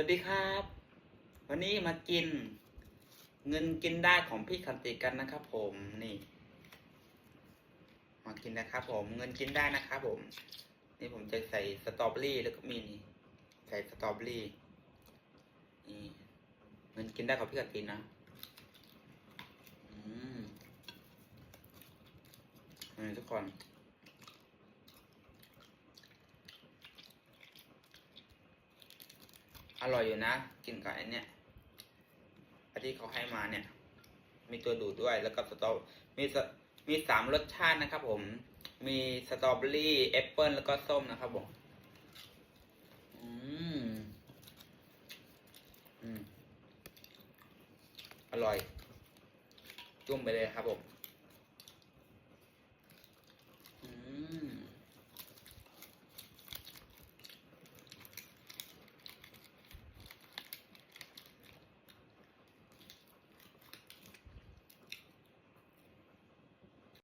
วัสดีครับ วันนี้มากิน เงินกินได้ของพี่ขันติกันนะครับ ผมนี่ มากินนะครับ ผมเงินกินได้นะครับผม นี่ผมจะใส่สตรอเบอรี่แล้วก็มีนี่ใส่สตรอเบอรี่นี่เงินกินได้ของพี่ขันตินะอืมนี่ทุกคน อร่อยอยู่นะ กินกับไอ้เนี่ยอันที่เขาให้มาเนี่ย มีตัวดูดด้วยแล้วก็สตรอมีสมีสามรสชาตินะครับ ผม มีสตรอเบอรี่แอปเปิลแล้วก็ส้มนะครับผมอืมอืมอร่อยจุ่มไปเลยครับผม